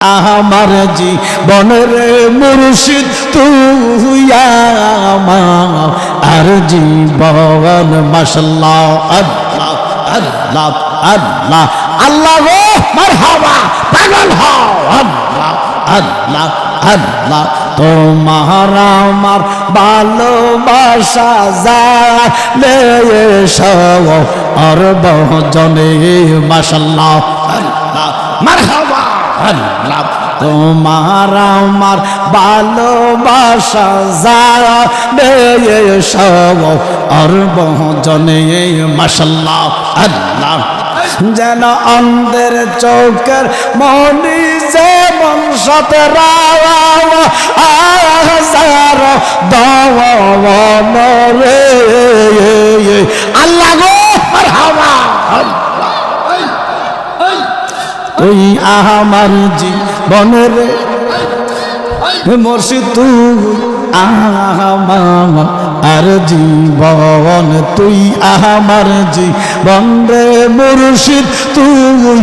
আমার জীবনের মুর্শিদ, তুই আর জীবন মাসাল্লাহ আল্লাহ আল্লাহ আল্লাহ আল্লাহ গো, মারহাবা, পাগল হও আল্লাহ আল্লাহ আল্লাহ, তোমার আমার ভালোবাসা জানে সব আর বজনে মাসাল্লাহ আল্লাহ, মারহাবা। আল্লাহ তোমার আমার ভালোবাসা জানে সব আর বজনে মাসাল্লাহ আল্লাহ। যেন অন্ধের চৌকের মনি যেমন সতেরা হাজার দমন রে। আল্লাহ গো হাওয়া তুই আমার জীবনের মর্শি তুই আমার আর জীবন, তুই আমার জীবন রে মুর্শিদ, তুই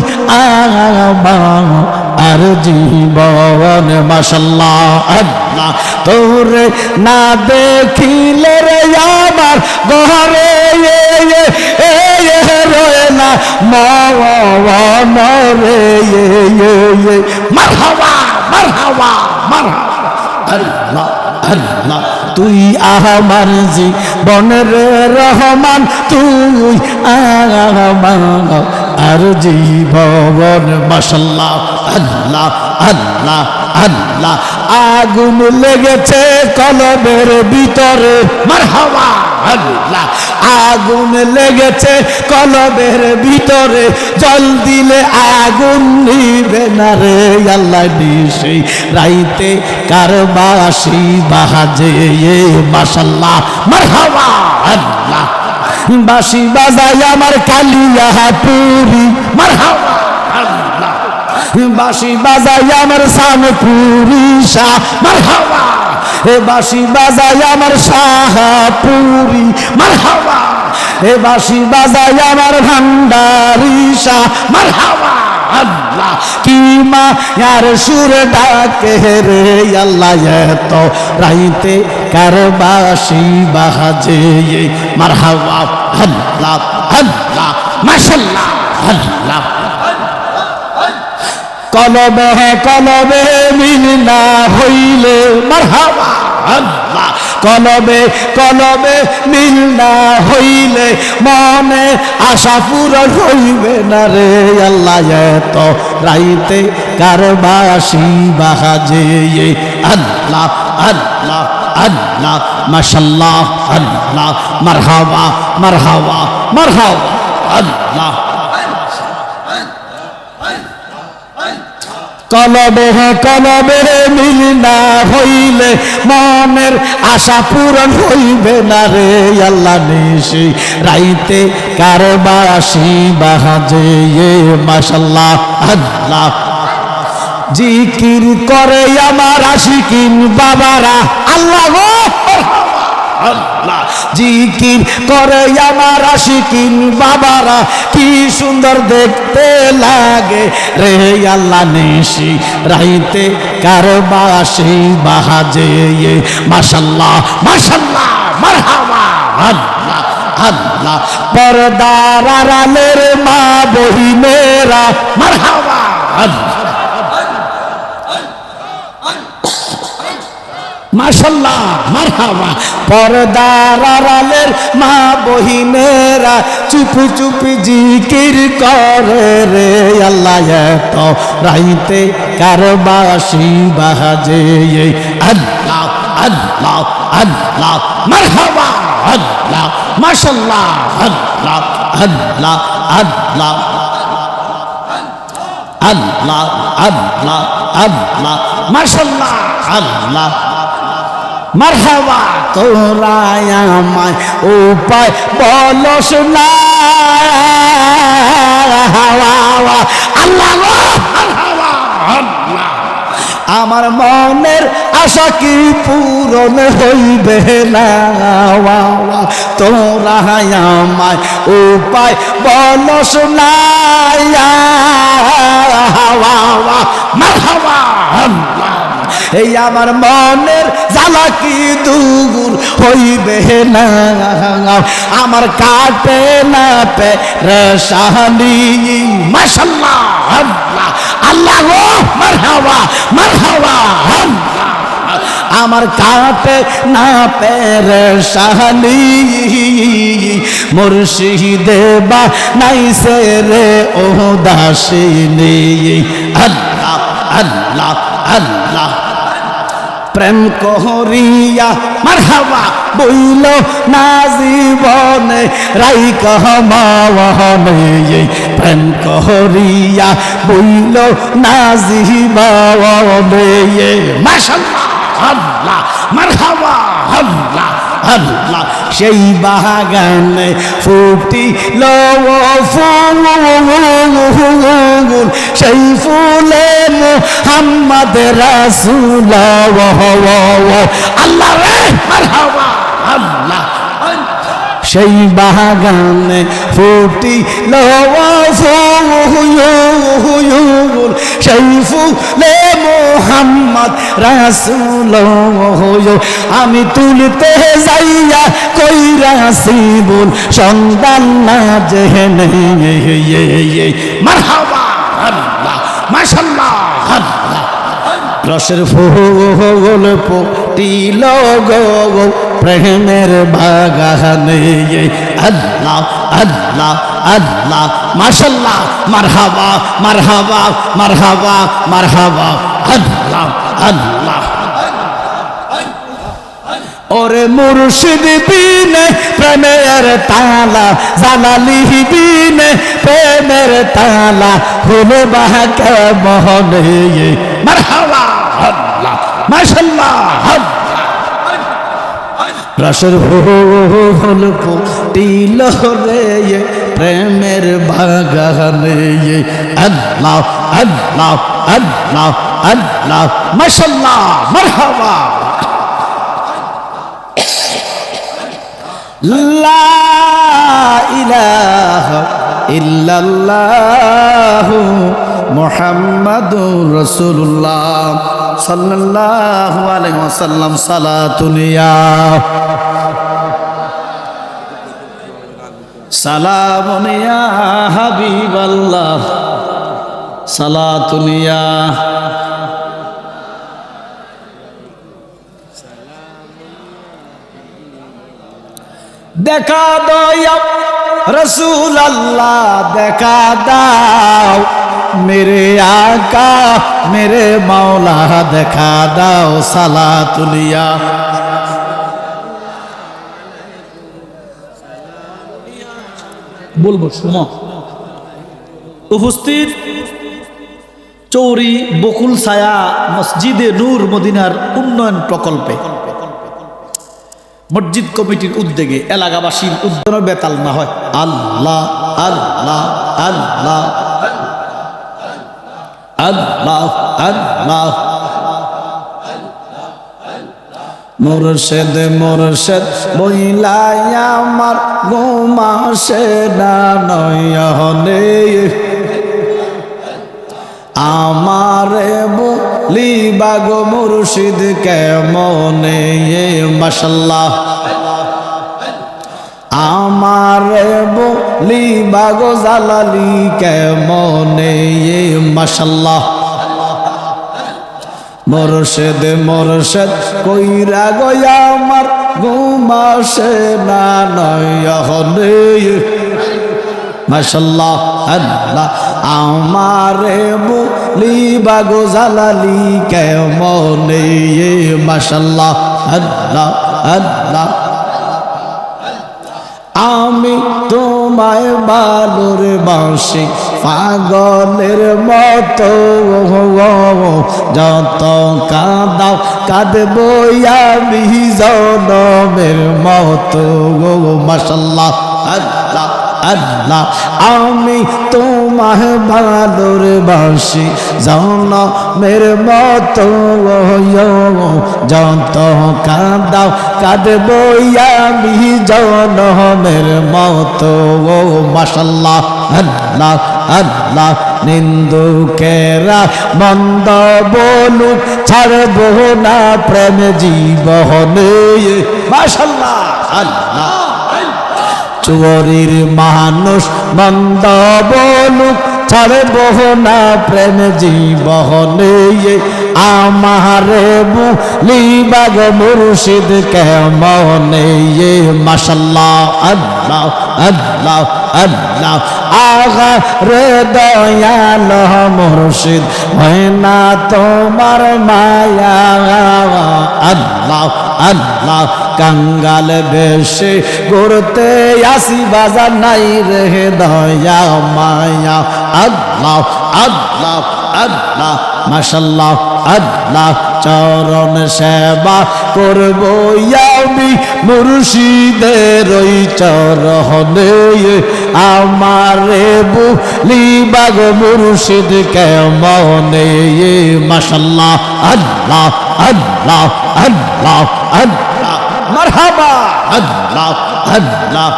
আমার আর জীবন। মাসাল্লাহ আল্লাহ তোরে না দেখিলে রে আমার ঘরে এ রয়ে না এ মারহাবা মারহাবা আল্লাহ আল্লাহ তুই রহমান, তুই আর জীবন। মাসাল্লাহ আল্লাহ আল্লাহ আল্লাহ। আগুন লেগেছে কলবের ভিতরে। মারহাবা। আল্লাহ। আগুন লেগেছে কলবের ভিতরে, জল দিলে আগুন নিবে না রে আল্লাহ নিশি। রাইতে কারবাসি বাহাজে মাসাল্লাহ মারহাবা। আল্লাহ। বাসি বাজাই আমার কালিয়া পুরি মারহাবা বাসি বাজাই আমার সাম পুরিশা মারহাবা। এ বাসি বাজাই আমার সাহাপুরি মারহাবা। এ বাসি বাজাই আমার ভান্ডারিশা মারহাবা। আল্লাহ, কি মা ইয়ার সুর ডাকে রে আল্লাহ, এত রাইতে কার বাসি বাজে মারহাবা। আল্লাহ আল্লাহ, মাশাল্লাহ কলবে কলবে মিল না হইলে কলবে কলবে মিল না হইলে মনে আশা পূরণ হইবে না রে আল্লাহ, এত রাইতে কারবাসি বাহাজে আল্লাহ আল্লাহ আল্লাহ। মাশাল্লাহ, আল্লাহ। মারহাবা মারহাবা মারহাবা, আল্লাহ। কলবে কলবে মিল না হইলে মনের আশা পূরণ হইবে না রে। আল্লাহ নিশি রাইতে কারবাসি বাহাজে মাসাল্লাহ আল্লাহ। জিকির করে আমার আশিকিন বাবারা, আল্লাহ আল্লাহ জিকির করে আমার আশিকিন বাবারা, কি সুন্দর দেখতে লাগে রে আল্লাহ নিশি। রাইতে কারবাসি বাহাজে মাশাল্লাহ মাশাল্লাহ, মারহাবা, আল্লাহ আল্লাহ। পর্দার আড়ালের মা বহিনেরা মারহাবা, আল্লাহ। মাশাল্লাহ, মারহাবা। পর্দার আড়ালের মা বহিনেরা চুপি চুপি জিকির করে রে। আল্লাহ এত রাইতে কারবাসি বাহাজে আল্লাহ আল্লাহ আল্লাহ, মারহাবা। আল্লাহ, মাশাল্লাহ, আল্লাহ আল্লাহ আল্লাহ। আল্লাহ আল্লাহ আল্লাহ, মাশাল্লাহ, আল্লাহ। মারহাবা, তোরা আমায় উপায় বলস না। আমার মনের আশা কি পূরণ হইবে না? তোরা আমায় উপায় বল শোনায়া মারহাবা, এই আমার মনের জ্বালা কি দূর হইবে না? আমার কাটে না পে রেশানি মাশাল্লাহ, আল্লাহ গো, মারহাবা মারহাবা আমার কাটে না পেরেশানি। মুর্শিদে বা নাই সে রে ও দাসিনী আল্লাহ আল্লাহ আল্লাহ। প্রেম কহরিয়া মারহাবা বইল না জীবনে রাই কহ মাওয়ানে প্রেম কহরিয়া বইল না জীবনে মাশাআল্লাহ আল্লাহ মারহাবা আল্লাহ সেই বাগানে ফুটি ফুল। সেই ফুলে মোহাম্মদ আল্লাহ সেই বাগানে ফুটি সেই ফুলে মোহাম্মদ রাসুল আমি তুলতে যাইয়া কই রাসিবুল সন্তান না জেনে মারহাবা, আল্লাহ, মাশাল্লাহ, আল্লাহ। রসের ফুল পুটিল গো, প্রেমের বাগানে। আল্লাহ আল্লাহ আল্লাহ, মাশাল্লাহ, মারহাবা মারহাবা মারহাবা মারহাবা। আল্লাহ আল্লাহ ওরে মুর্শিদ বিনে, প্রেমের তালা, জালালি বিনে, প্রেমের তালা হলো বাহাকে মহনে মারহাবা, আল্লাহ, মাশাল্লাহ, আল্লাহ। রসের ফুল ফুটিল রে প্রেমের বাগানে আল্লাহ আল্লাহ আল্লাহ। আল্লাহ মাশাল্লাহ মারহাবা। লা ইলাহা ইল্লাল্লাহ মুহাম্মাদুর রাসূলুল্লাহ সাল্লাল্লাহু আলাইহি ওয়াসাল্লাম সালাতুনিয়া সালামুনিয়া হাবিবাল্লাহ। সালাতুনিয়া দেখা দয়া রসুল আল্লাহ দেখা দাও। মেরে আকা, মেরে মাওলা, দেখা দাও সালা তুলিয়া বলব, শুনো। উপস্থিত চৌরি বকুল ছায়া মসজিদে নূর মদিনার উন্নয়ন প্রকল্পে। মসজিদ কমিটির উদ্যোগে এলাকাবাসীর উদ্যানের বেতাল না হয়। আল্লাহ আল্লাহ আল্লাহ। আল্লাহ আল্লাহ। মুর্শেদ মুর্শেদ বইলাই আমার ঘুমাসে না নয়নে আমারে বলি বাগ মুর্শিদ, কেমনে মাসাল্লাহ আমারে বলি বাগ জালালি, কেমনে মাসাল্লাহ মরশেদ মরশেদ, কইরা গয়া আমার ঘুমাসে না নয়নে মাশাল্লাহ, আল্লাহ। আমারে বলি বাগো জালালি, কেমনে মাশাল্লাহ? আল্লাহ আল্লাহ। আমি তোমায় বালুর বাঁশি, পাগলের মতো। যত কাঁদাও কাঁদব আমি জনমের মতো। মাসাল্লাহ আল্লাহ আল্লাহ। আমি তোমার ভালোর বাসি জন মের মতো যত কাঁদাও, কাঁদব আমি জন মের মতো। ও মাসাল্লাহ আল্লাহ আল্লাহ, নিন্দুকেরা মন্দ বলুক ছাড়ব না প্রেম জীবনে। মাসাল্লাহ আল্লাহ। চুরির মানুষ মন্দ বলুক ছাড়ব না প্রেম জীবনে। আমারে বুলিবাগ মুর্শিদ কেমনে? মাসাল্লাহ আল্লাহ আল্লাহ আল্লাহ। আগা রে দয়াল মুর্শিদ না তোমার মায়া। আল্লাহ আল্লাহ কাঙ্গাল বেশে ঘুরতে আসি বাজার নাই রে দয়া মায়া। আল্লাহ আল্লাহ আল্লাহ, মাশাল্লাহ, আল্লাহ, চরণ সেবা করব আমি মুর্শিদের ওই চরণে। আমারে বুলিবাগ মুর্শিদ কেমনে? মাশাল্লাহ, আল্লাহ আল্লাহ আল্লাহ আল্লাহ। মারহাবা। আল্লাহ আল্লাহ।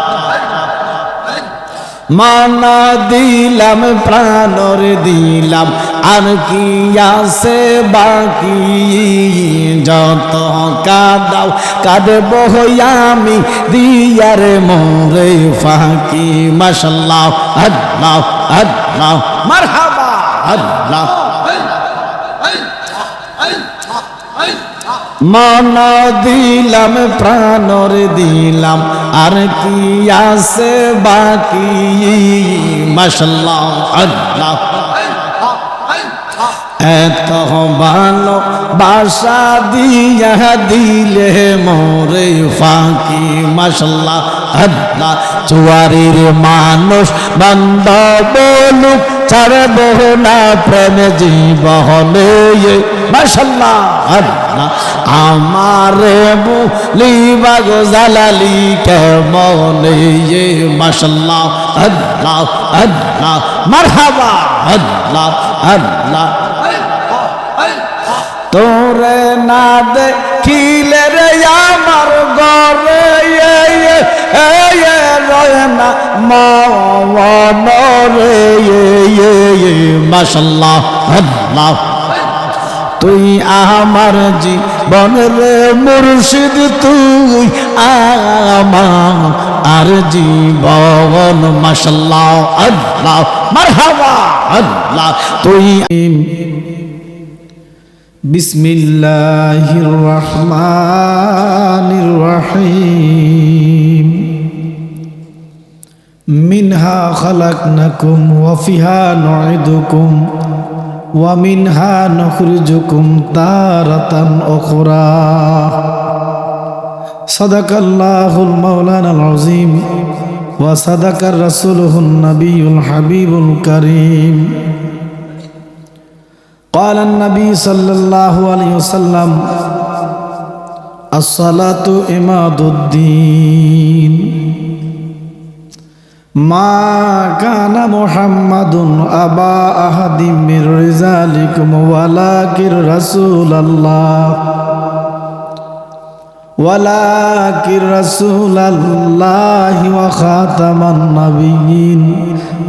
মানা দিলাম প্রাণর দিলাম। আর কি আছে বাকি? যত কাদাও কাঁদব আমি দিয়ার মোরে ফাঁকি। মাসাল্লাহ আল্লাহ। আল্লাহ। মারহাবা। আল্লাহ। মন দিলাম, প্রাণর দিলাম। আর কি আছে বাকি? মাসাল্লাহ আল্লাহ। এত ভালো বাসা দিয়া দিলে মোরে ফাঁকি। মাসাল্লাহ আল্লাহ চুয়ারির মানুষ বন্ধ বলুক, ছাড়ব না প্রেম জীবনে। মাসাল্লাহ আল্লাহ, আমারে বুলিবা গো জালালি কেমনে? মাসাল্লাহ আল্লাহ আল্লাহ, মারহাবা। আল্লাহ আল্লাহ। তোরে না দেখিলে রে আমার গরে মাসাল্লাহ তুই আমার জীবন রে মুর্শিদ, তুই আমার আর জীবন মাসাল্লাহ আল্লাহ, মারহাবা, আল্লাহ। তুই বিসমিল্লাহির রহমানির রহিম। منها خلقناكم وفيها نعيدكم ومنها نخرجكم تارة أخرى صدق الله المولانا العظيم وصدق رسوله النبي الحبيب الكريم قال النبي صلى الله عليه وسلم الصلاة إماد الدين ما كان محمد أبا أحد من رجالكم ولكن رسول الله ولكن رسول الله وخاتم النبيين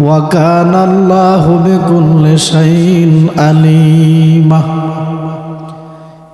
وكان الله بكل شيء عليما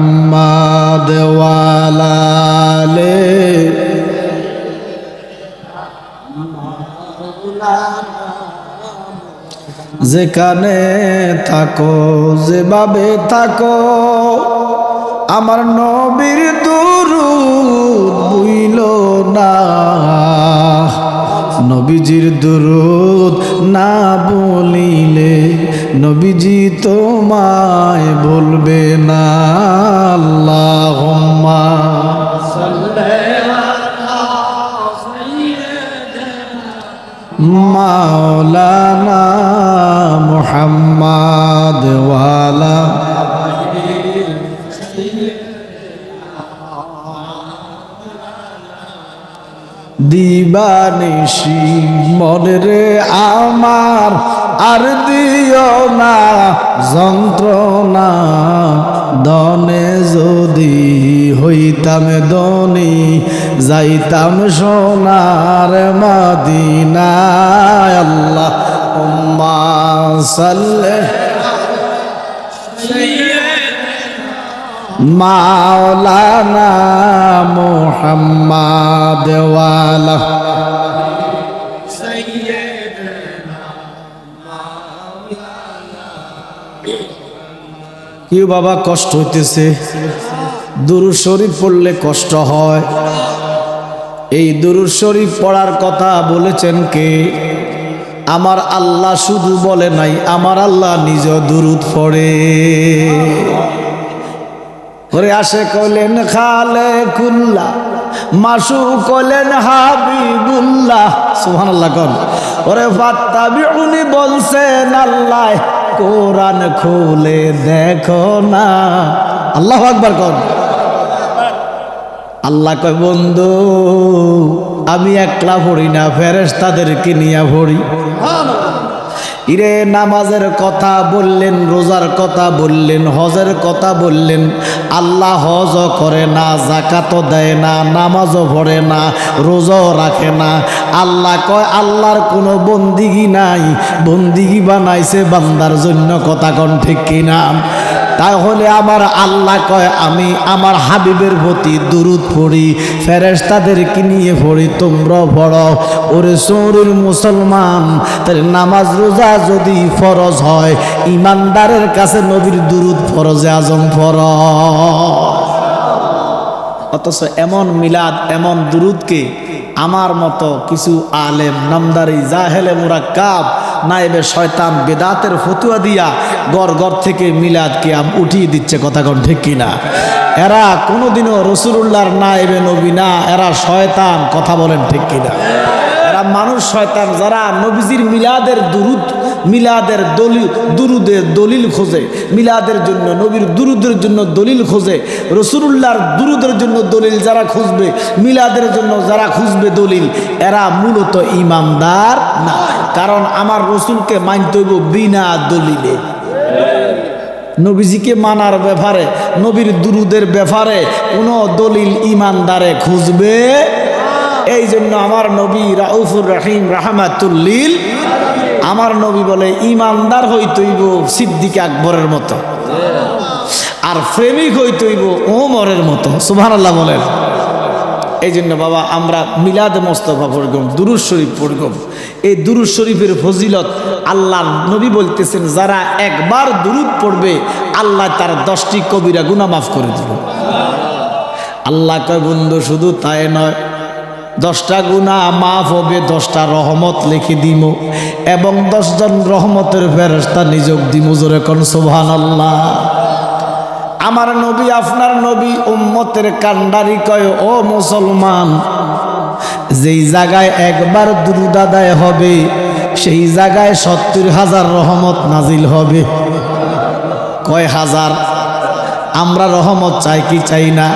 মুহাম্মদ ওয়ালালে। যেখানে থাকো, যেভাবে থাকো, আমার নবীর দুরুদ বুইল না। নবীজির দুরুদ না বলিলে নবীজি তোমায় বলবে না আল্লাহ মাওলানা মোহাম্মদ ওয়ালা দিবানিসি মনরে আমার আর দিও না যন্ত্রণা। দনে যদি হইতাম দনি যাইতাম সোনার মদিনায়। আল্লাহ উম্মা সাল্লে। মাওলানা মোহাম্মদ ওয়ালা কি বাবা কষ্ট হইতেছে? দুরুদ শরীফ পড়লে কষ্ট হয়। এই দুরুদ শরীফ পড়ার কথা বলেছেন কে? আমার আল্লাহ শুধু বলে নাই, আমার আল্লাহ নিজ দুরুদ পড়ে। করে আসে কইলেন খালে কুল্লা, মাসু কইলেন হাবিবুল্লাহ। সুবহানাল্লাহ কোন। ওরে ফাত্তাবিউনি বলছেন, আল্লাহ, কোরআন খুলে দেখো না। আল্লাহ আকবার কর আল্লাহ কয়, বন্ধু, আমি একলা পড়ি না, ফেরেশতাদেরকে নিয়ে পড়ি। ইরে নামাজের কথা বললেন, রোজার কথা বললেন, হজের কথা বললেন, আল্লাহ হজ করে না জাকাতও দেয় না, নামাজও ভরে না, রোজাও রাখে না। আল্লাহ কয়, আল্লাহর কোনো বন্দিগি নাই, বন্দিগি বানাইছে বান্দার জন্য, কথা কন ঠিক কিনা? তাহলে আমার আল্লাহ কয়, আমি আমার হাবিবের প্রতি দুরুদ পড়ি, ফেরেশতাদেরকে নিয়ে পড়ি, তোমরা পড়ো। ওরে সৌরির মুসলমান, তাহলে নামাজ রোজা যদি ফরজ হয়, ইমানদারের কাছে নবীর দুরুদ ফরজে আজম ফরজ। অথচ এমন মিলাদ, এমন দুরুদকে আমার মতো কিছু আলেম, নামদারি, জাহেলে, মুরাক্কাব নাইবে শয়তান বেদাতের ফতুয়া দিয়া গড় গড় থেকে মিলাদ কিয়াম উঠিয়ে দিচ্ছে, কথা কোন ঠিক কিনা? এরা কোনোদিনও রসুল্লাহর নাইবে নবী না, এরা শয়তান, কথা বলেন ঠিক কিনা? এরা মানুষ শয়তান, যারা নবীজির মিলাদের দুরুদ মিলাদের দলিল, দুরুদের দলিল খোঁজে। মিলাদের জন্য, নবীর দুরুদের জন্য দলিল খোঁজে। রসুল্লাহর দুরুদের জন্য দলিল যারা খুঁজবে, মিলাদের জন্য যারা খুঁজবে দলিল, এরা মূলত ইমানদার না। কারণ আমার রসুলকে মানতে হইব বিনা দলিলে। নবীজিকে মানার ব্যাপারে, নবীর দুরুদের ব্যাপারে কোনো দলিল ইমানদারে খুঁজবে এই জন্য আমার নবী রাউফুর রহিম রাহমাতুল্লিল আমার নবী বলে, ইমানদার হইতইব সিদ্দিক আকবরের মতো। আর প্রেমিক হইতইব ওমরের মতো। সুবহান আল্লাহ বলেন। এই জন্য বাবা, আমরা মিলাদ মোস্তফা পড়গম দুরুজ শরীফ পড়গম। এই দুরুজ শরীফের ফজিলত আল্লাহর নবী বলতেছেন, যারা একবার দুরুদ পড়বে, আল্লাহ তার দশটি কবিরা গুনাহ মাফ করে দেবে। আল্লাহ কয়, বন্ধু, শুধু তাই নয় দশটা গুণা মাফ হবে, দশটা রহমত লিখে দিম। এবং দশজন রহমতের ফেরস্তা নিযোগ দিম জোরে কোন সোভান আল্লাহ আমার নবী, আপনার নবী উম্মতের কান্ডারি কয়, ও মুসলমান, যেই জায়গায় একবার দুরুদাদায় হবে, সেই জায়গায় সত্তর হাজার রহমত নাজিল হবে। কয় হাজার? আমরা রহমত চাই কি চাই না?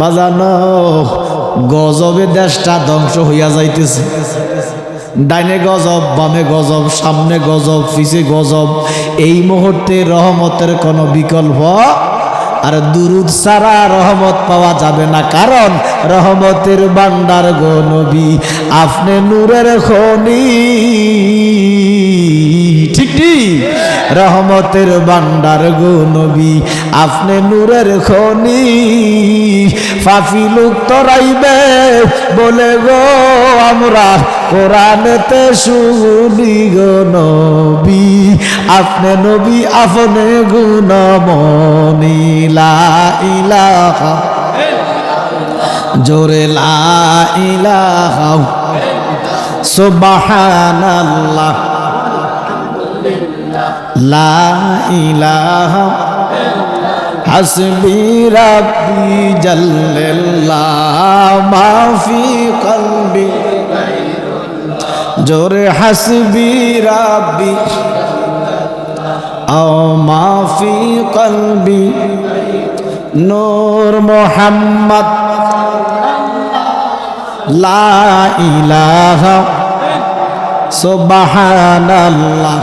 বাজানো গজবে দেশটা ধ্বংস হইয়া যাইতেছে। ডাইনে গজব, বামে গজব, সামনে গজব, পিছে গজব, এই মুহূর্তে রহমতের কোনো বিকল্প আর দুরুদ সারা রহমত পাওয়া যাবে না। কারণ রহমতের বান্ডার গো নবী, আপনি নূরের খনি। ঠিক ঠিক রহমতের বান্ডার গো নবী, আপনি নূরের খনি। ফাফি লোক তরাইবে বলে গো, আমরা কোরআনেতে শুনি গো নবী। আপনি নবী, আপনি গুণমনি লা ইলাহা। জোরে লা ইলাহা। সুবহানাল্লাহ। লা ইলাহা হাসবি রাব্বি জাল্লাল্লাহ মা কলবি। জোরে হাসবি রাব্বি, আও মা ফি কলবি। নূর মোহাম্মদ, লা ইলাহা, সুবহানাল্লাহ।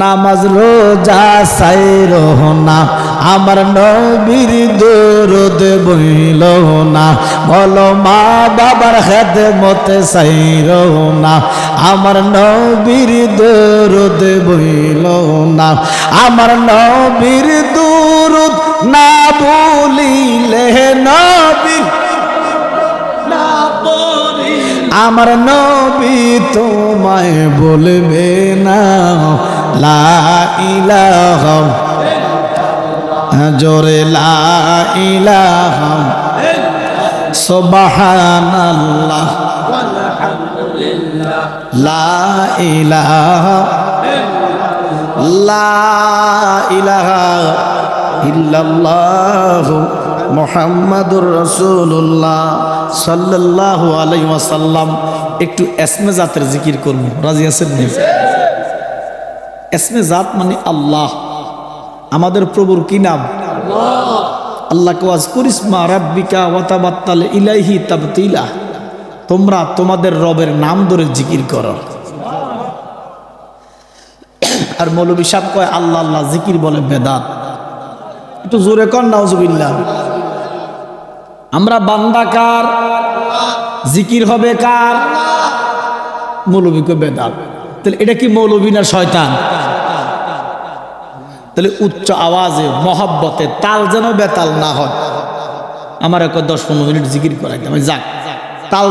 নামাজ রোজা সাই না, আমার নবীর দরদ বইল না। বলো, মা বাবার খেদ মতে সাই না, আমার নবীর দরদ বইল না। আমার নবীর দরদ না বলিলে নবীর আমার নবী তোমায় বলবে না লা জোরে লা ইলাহা সুবহানাল্লাহ। মুহাম্মাদুর রাসূলুল্লাহ সাল্লাল্লাহু আলাইহি ওয়াসাল্লাম। একটু এসমে জাতের জিকির করব। রাজি আছেন এসমে জাত মানে আল্লাহ। আমাদের প্রভুর কি নাম? আল্লাহকে ওয়াজ করিস, মা রাব্বিকা ওয়াতাবাত্তাল ইলাইহি তাবতিলা। তোমরা তোমাদের রবের নাম ধরে জিকির করো। আর মৌলবী সাহেব কয়, আল্লাহ আল্লাহ জিকির বলে বেদাত। একটু জোরে কর নাউজুবিল্লাহ। আমরা বান্দা কার? জিকির হবে কার? মৌলবীকে বেদাত। তাহলে এটা কি মৌলবী না শয়তান? তাহলে উচ্চ আওয়াজে, মহব্বতে তাল যেন বেতাল না হয়। আমার একটা দশ পনেরো মিনিট জিকির করাইতে আমি যাক, তাল